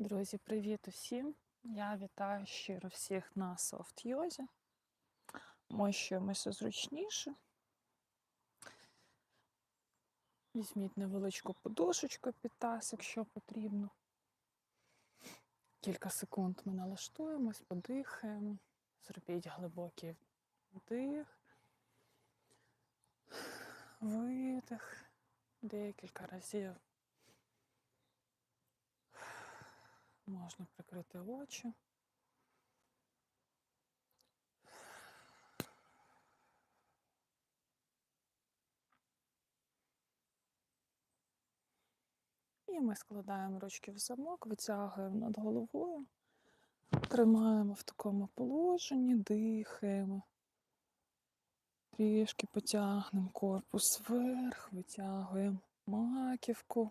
Друзі, привіт усім! Я вітаю щиро всіх на софт йозі. Мощуємося зручніше. Візьміть невеличку подушечку під таз, якщо потрібно. Кілька секунд ми налаштуємось, подихаємо. Зробіть глибокий вдих, видих, декілька разів. Можна прикрити очі. І ми складаємо ручки в замок, витягуємо над головою, тримаємо в такому положенні, дихаємо. Трішки потягнемо корпус вверх, витягуємо маківку.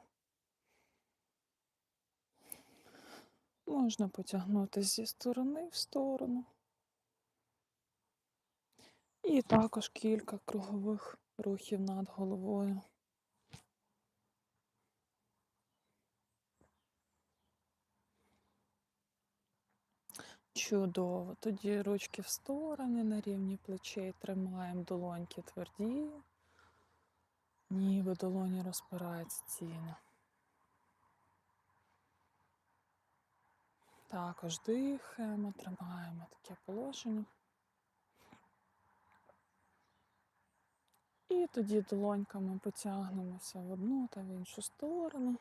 Можна потягнути зі сторони в сторону. І також кілька кругових рухів над головою. Чудово. Тоді ручки в сторони на рівні плечей тримаємо долоньки тверді, ніби долоні розпирають стіни. Також дихаємо, тримаємо таке положення. І тоді долоньками потягнемося в одну та в іншу сторону.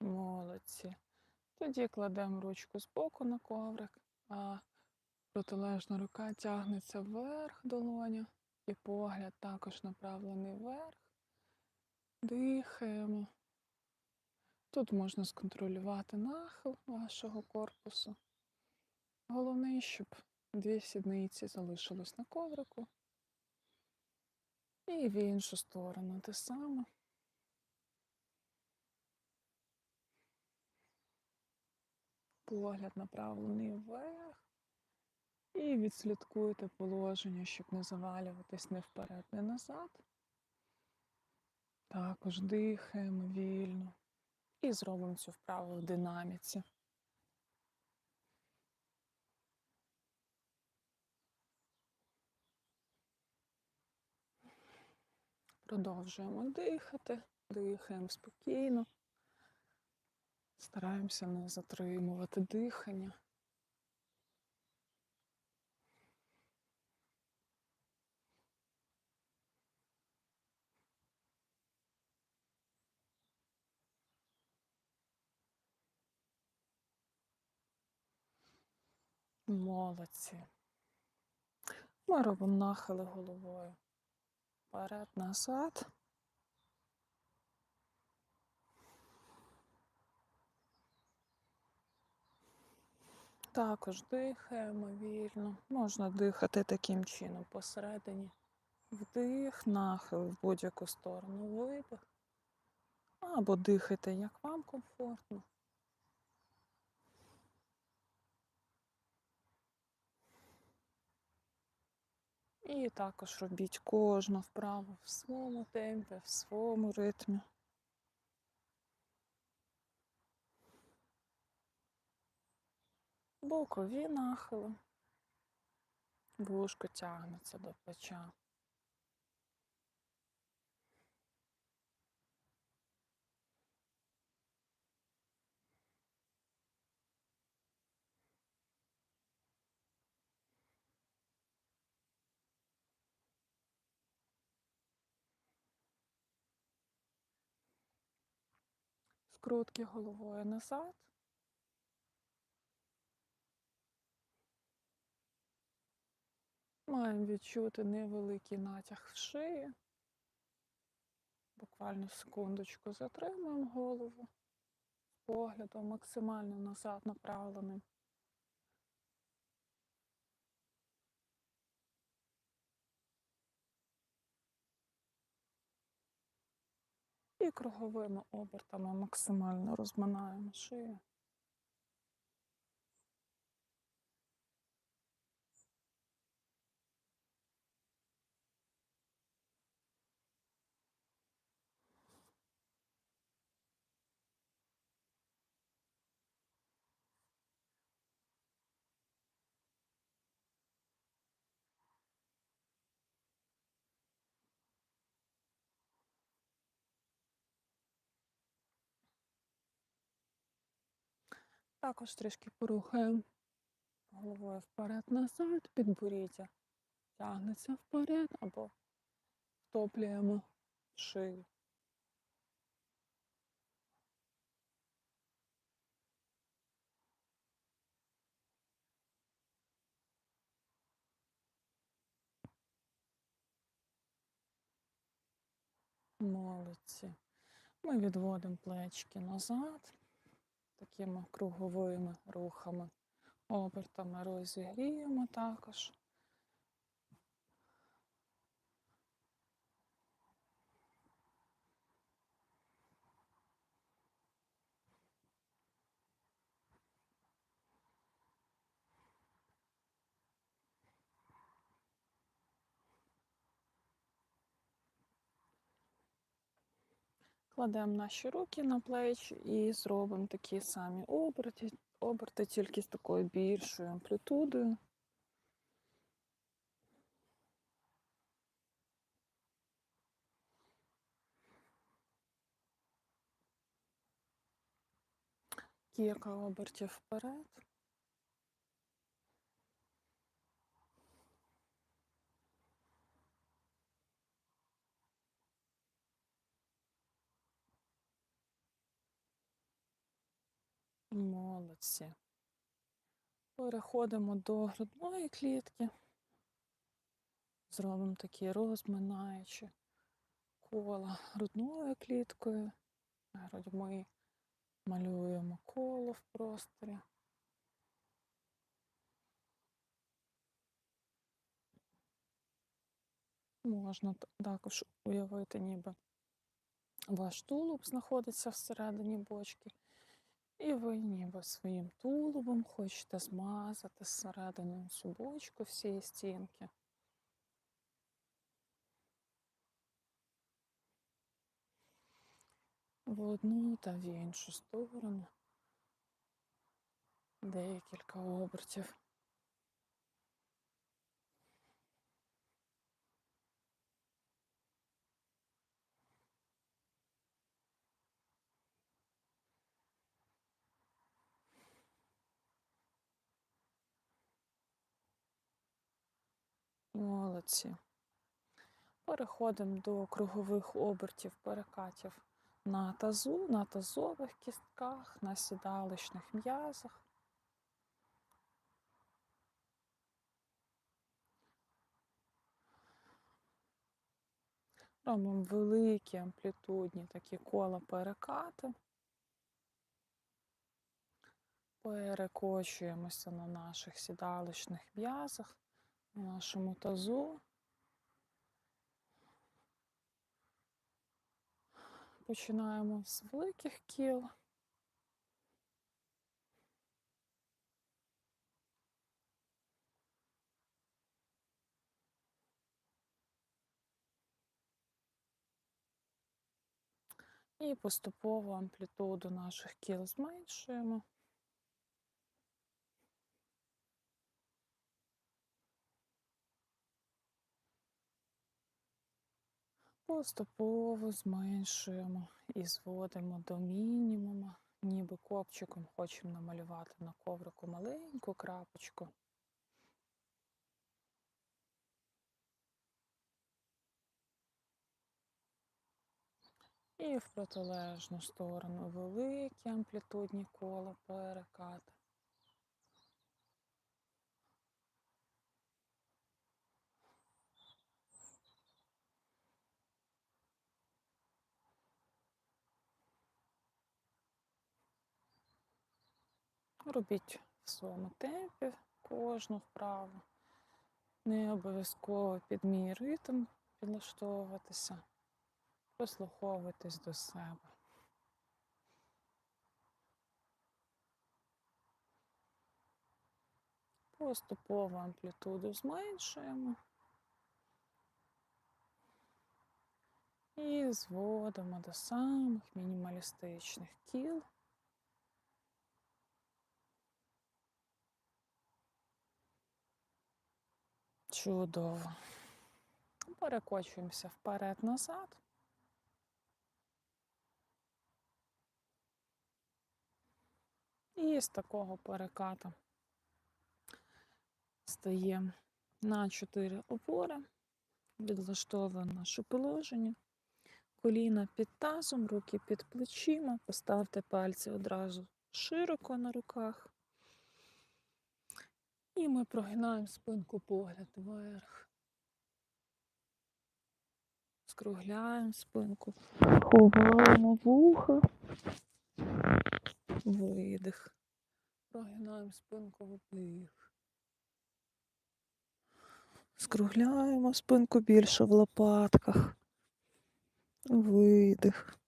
Молодці. Тоді кладемо ручку з боку на коврик, а протилежна рука тягнеться вверх долоня. І погляд також направлений вверх. Дихаємо. Тут можна сконтролювати нахил вашого корпусу. Головне, щоб дві сідниці залишились на коврику. І в іншу сторону те саме. Погляд направлений вверх. Відслідкуйте положення, щоб не завалюватись не вперед, не назад. Також дихаємо вільно. І зробимо цю вправу в динаміці. Продовжуємо дихати, дихаємо спокійно. Стараємося не затримувати дихання. Молодці. Ми робимо нахили головою. Вперед, назад. Також дихаємо вільно. Можна дихати таким чином посередині. Вдих, нахил в будь-яку сторону, видих. Або дихайте, як вам комфортно. І також робіть кожну вправу в своєму темпі, в своєму ритмі. Бокові нахили. Вушко тягнеться до плеча. Скрутки головою назад. Маємо відчути невеликий натяг в шиї. Буквально секундочку затримуємо голову з поглядом максимально назад направленим. І круговими обертами максимально розминаємо шию. Також трішки порухаємо головою вперед-назад, підборіддя тягнеться вперед або втоплюємо шию. Молодці. Ми відводимо плечки назад, такими круговими рухами, обертами розігріємо також. Кладемо наші руки на плечі і зробимо такі самі оберти, оберти тільки з такою більшою амплітудою. Кілька обертів вперед. Молодці. Переходимо до грудної клітки. Зробимо такі розминаючі кола грудною кліткою. Грудьми малюємо коло в просторі. Можна також уявити, ніби ваш тулуб знаходиться всередині бочки, і ви ніби своїм тулубом хочете змазати зсередину субочку всієї стінки. В одну та в іншу сторону. Декілька обертів. Молодці. Переходимо до кругових обертів перекатів на тазу, на тазових кістках, на сідалищних м'язах. Робимо великі амплітудні такі кола перекати. Перекочуємося на наших сідалищних м'язах, нашому тазу. Починаємо з великих кіл. І поступово амплітуду наших кіл зменшуємо. Поступово зменшуємо і зводимо до мінімуму, ніби копчиком хочемо намалювати на коврику маленьку крапочку. І в протилежну сторону великі амплітудні кола перекати. Робіть в своєму темпі кожну вправу. Не обов'язково під мій ритм підлаштовуватися. Прислуховуйтесь до себе. Поступово амплітуду зменшуємо. І зводимо до самих мінімалістичних кіл. Чудово. Перекочуємося вперед-назад. І з такого переката стаємо на 4 опори, відлаштовуємо наше положення. Коліна під тазом, руки під плечима, поставте пальці одразу широко на руках. І ми прогинаємо спинку погляд вверх. Скругляємо спинку, ховаємо вуха, видих. Прогинаємо спинку вдих. Скругляємо спинку більше в лопатках. Видих.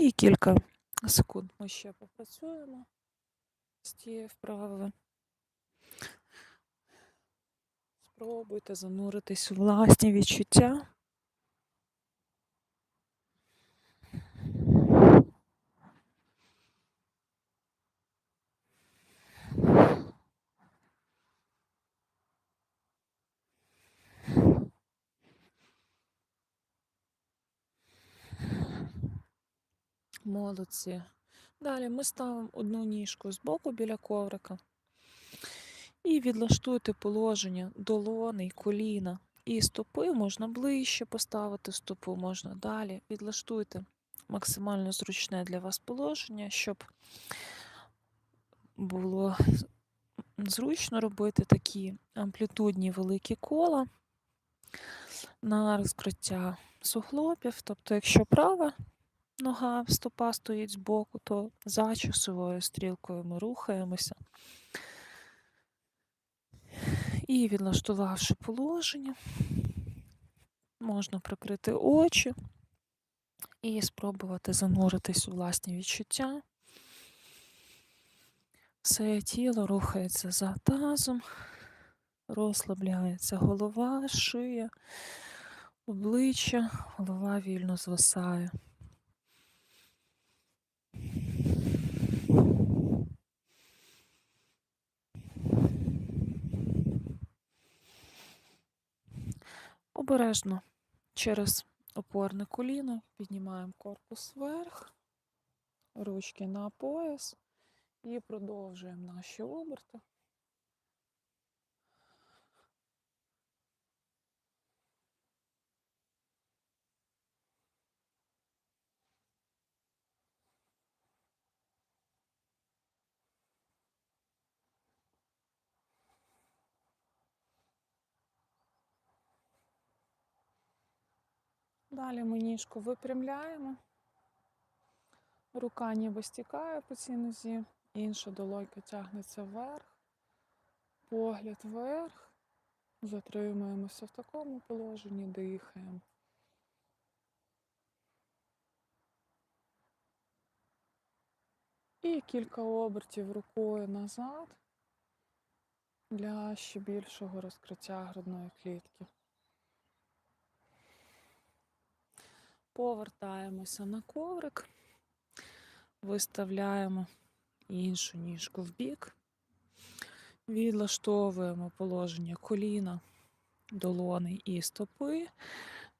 І кілька секунд ми ще попрацюємо з тією вправою. Спробуйте зануритись у власні відчуття. Молодці. Далі ми ставимо одну ніжку з боку біля коврика. І відлаштуйте положення долони, коліна і стопи. Можна ближче поставити стопу, можна далі. Відлаштуйте максимально зручне для вас положення, щоб було зручно робити такі амплітудні великі кола на розкриття суглобів. Тобто, якщо права нога стопа стоїть збоку, то за часовою стрілкою ми рухаємося. І відлаштувавши положення, можна прикрити очі і спробувати зануритись у власні відчуття. Все тіло рухається за тазом, розслабляється голова, шия, обличчя, голова вільно звисає. Обережно через опорне коліно піднімаємо корпус вверх, ручки на пояс і продовжуємо наші оберти. Далі ми ніжку випрямляємо. Рука ніби стікає по цій нозі, інша долонька тягнеться вверх, погляд вверх. Затримуємося в такому положенні, дихаємо. І кілька обертів рукою назад для ще більшого розкриття грудної клітки. Повертаємося на коврик, виставляємо іншу ніжку в бік, відлаштовуємо положення коліна, долони і стопи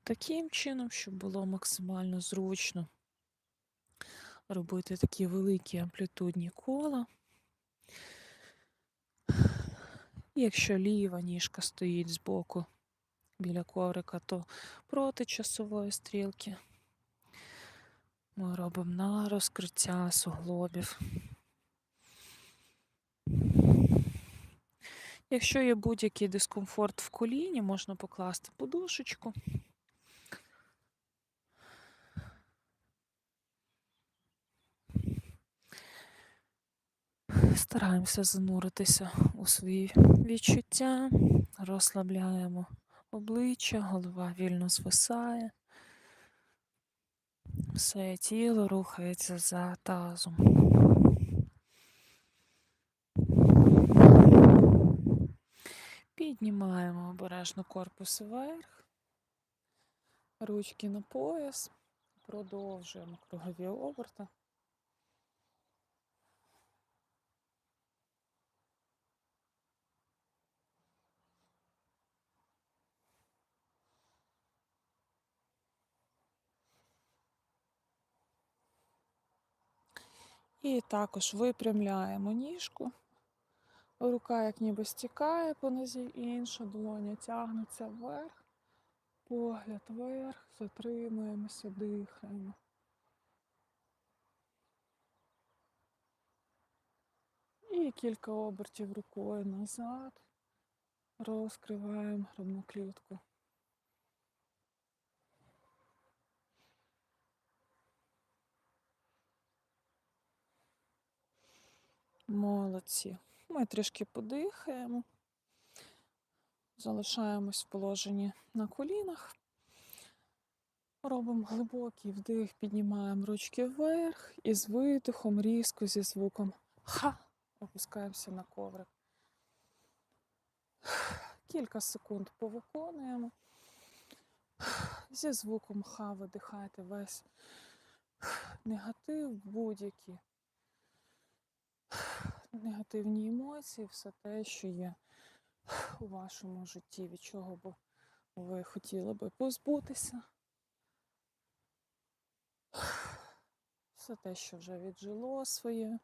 таким чином, щоб було максимально зручно робити такі великі амплітудні кола. Якщо ліва ніжка стоїть збоку біля коврика, то проти часової стрілки ми робимо на розкриття суглобів. Якщо є будь-який дискомфорт в коліні, можна покласти подушечку. Стараємося зануритися у свої відчуття, розслабляємо обличчя, голова вільно звисає. Все тіло рухається за тазом. Піднімаємо обережно корпус вверх, ручки на пояс, продовжуємо кругові оберти. І також випрямляємо ніжку. Рука як ніби стікає по нозі, інша долоня тягнеться вверх, погляд вверх, затримуємося, дихаємо. І кілька обертів рукою назад. Розкриваємо грудну клітку. Молодці. Ми трішки подихаємо. Залишаємось в положенні на колінах. Робимо глибокий вдих, піднімаємо ручки вверх і з видихом різко зі звуком ха опускаємося на коврик. Кілька секунд повиконуємо. Зі звуком ха видихайте весь негатив, будь-які негативні емоції, все те, що є у вашому житті, від чого б ви хотіли би позбутися. Все те, що вже віджило своє.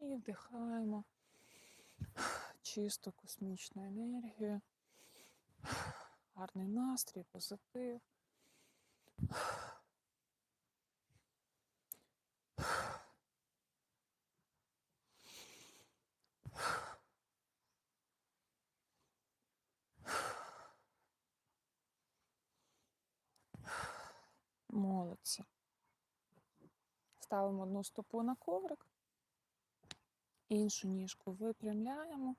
І вдихаємо чисту космічну енергію, гарний настрій, позитив. Молодці. Ставимо одну стопу на коврик, іншу ніжку випрямляємо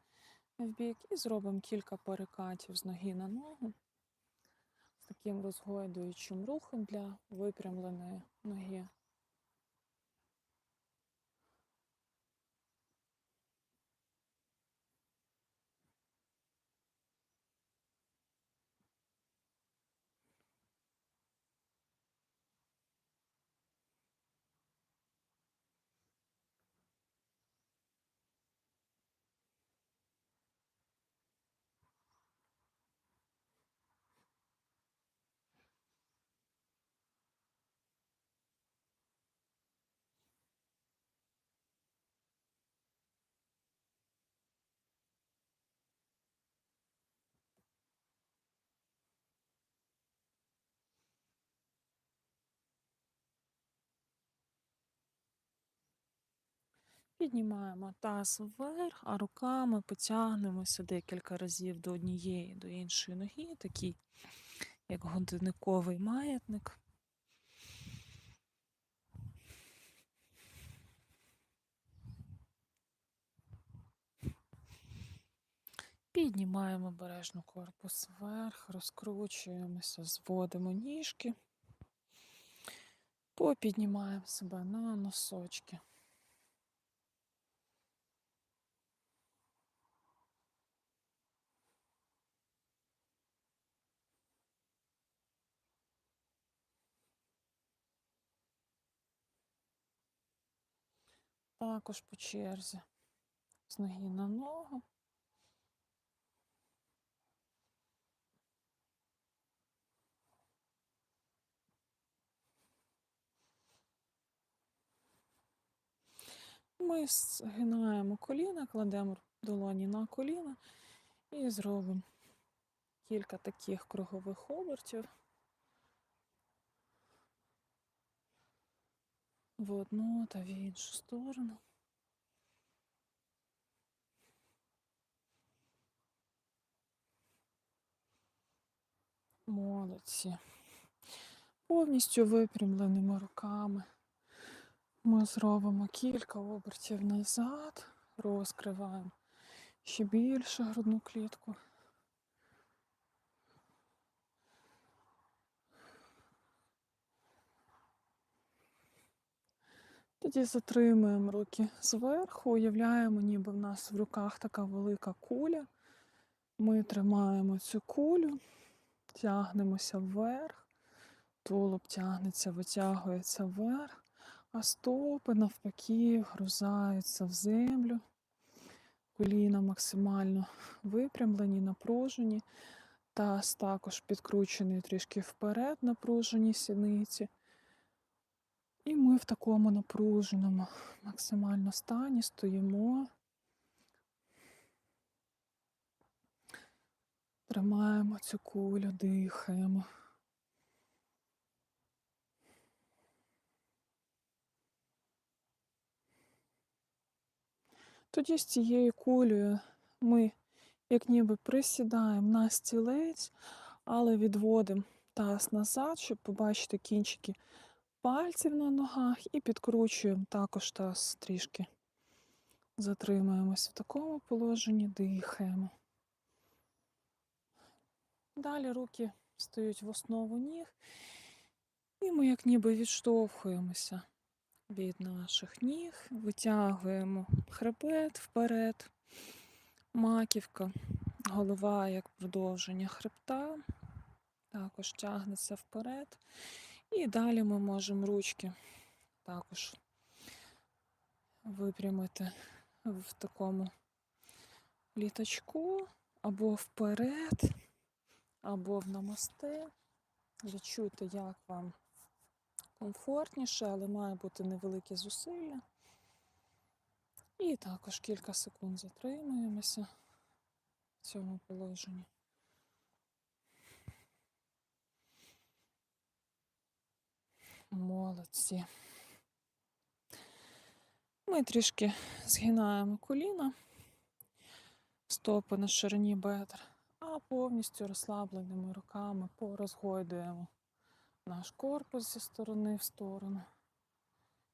в бік і зробимо кілька перекатів з ноги на ногу з таким розгойдуючим рухом для випрямленої ноги. Піднімаємо таз вверх, а руками потягнемося декілька разів до однієї, до іншої ноги, такий, як годинниковий маятник. Піднімаємо обережно корпус вверх, розкручуємося, зводимо ніжки, попіднімаємо себе на носочки. Також по черзі. З ноги на ногу. Ми згинаємо коліна, кладемо долоні на коліна і зробимо кілька таких кругових обертів в одну та в іншу сторону. Молодці. Повністю випрямленими руками. Ми зробимо кілька обертів назад, розкриваємо ще більше грудну клітку. Тоді затримуємо руки зверху, уявляємо, ніби в нас в руках така велика куля. Ми тримаємо цю кулю, тягнемося вверх, тулуб тягнеться, витягується вверх, а стопи навпаки вгрузаються в землю. Коліна максимально випрямлені, напружені. Таз також підкручений трішки вперед, напружені сідниці. І ми в такому напруженому максимально стані стоїмо. Тримаємо цю кулю, дихаємо. Тоді з цією кулею ми як ніби присідаємо на стілець, але відводимо таз назад, щоб побачити кінчики пальців на ногах і підкручуємо також таз трішки. Затримуємось в такому положенні, дихаємо. Далі руки стають в основу ніг, і ми як ніби відштовхуємося від наших ніг, витягуємо хребет вперед, маківка, голова як продовження хребта, також тягнеться вперед. І далі ми можемо ручки також випрямити в такому літачку або вперед, або в намасте. Відчуйте, як вам комфортніше, але має бути невелике зусилля. І також кілька секунд затримуємося в цьому положенні. Молодці. Ми трішки згинаємо коліна, стопи на ширині бедр, а повністю розслабленими руками порозгойдуємо наш корпус зі сторони в сторону.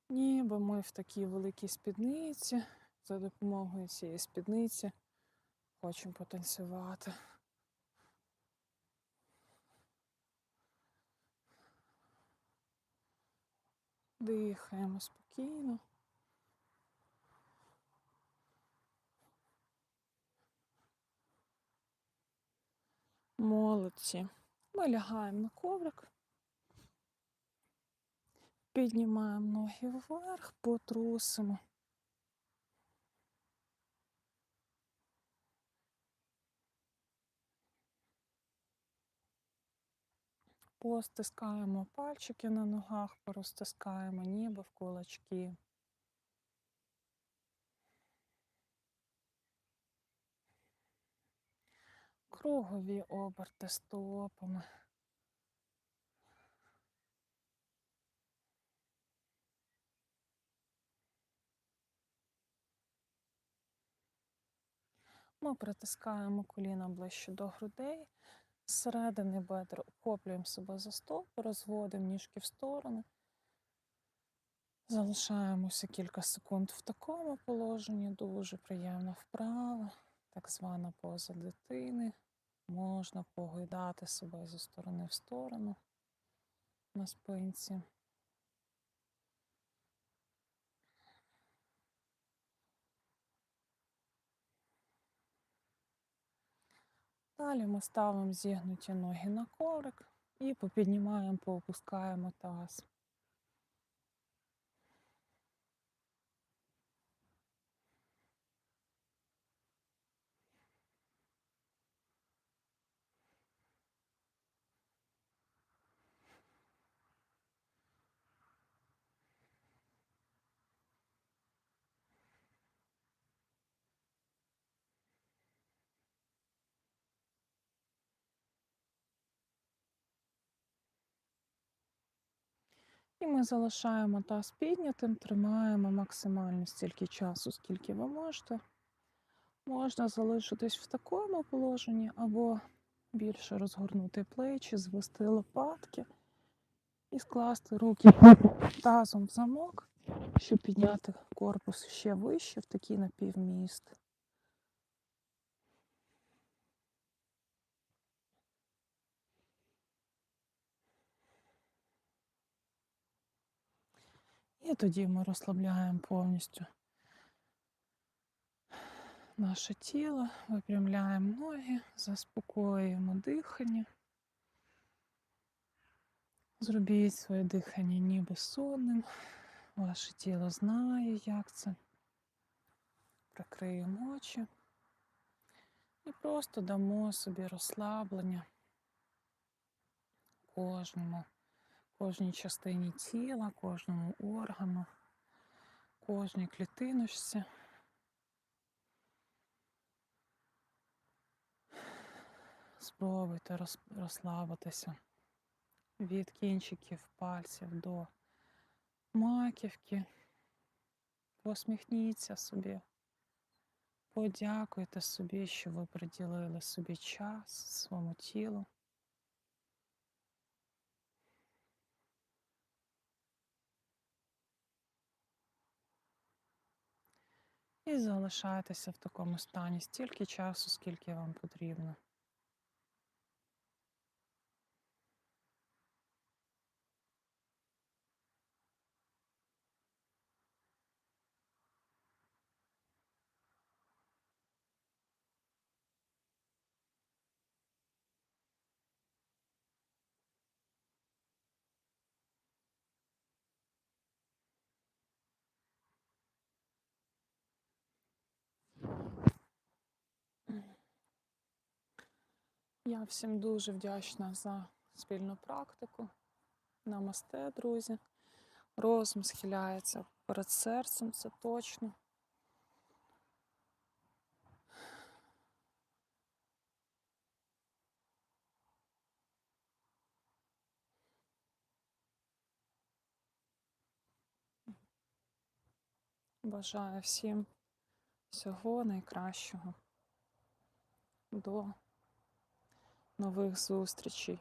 Ніби ми в такій великій спідниці. За допомогою цієї спідниці хочемо потанцювати. Дихаємо спокійно. Молодці. Ми лягаємо на коврик. Піднімаємо ноги вверх, потрусимо. Постискаємо пальчики на ногах, порозтискаємо ніби в кулачки. Кругові оберти стопами. Ми притискаємо коліна ближче до грудей, зсередини бедер охоплюємо себе за стоп, розводимо ніжки в сторони. Залишаємося кілька секунд в такому положенні, дуже приємна вправа, так звана поза дитини. Можна погойдати себе зі сторони в сторону на спинці. Далі ми ставимо зігнуті ноги на коврик і попіднімаємо, поопускаємо таз. І ми залишаємо таз піднятим, тримаємо максимально стільки часу, скільки ви можете. Можна залишитись в такому положенні або більше розгорнути плечі, звести лопатки і скласти руки тазом в замок, щоб підняти корпус ще вище в такий напівміст. І тоді ми розслабляємо повністю наше тіло, випрямляємо ноги, заспокоюємо дихання. Зробіть своє дихання ніби сонним. Ваше тіло знає, як це. Прикриємо очі і просто дамо собі розслаблення кожному, кожній частині тіла, кожному органу, кожній клітиночці. Спробуйте розслабитися від кінчиків пальців до маківки. Посміхніться собі. Подякуйте собі, що ви приділили собі час своєму тілу. І залишайтеся в такому стані стільки часу, скільки вам потрібно. Я всім дуже вдячна за спільну практику. Намасте, друзі. Розум схиляється перед серцем, це точно. Бажаю всім всього найкращого. До нових зустрічей.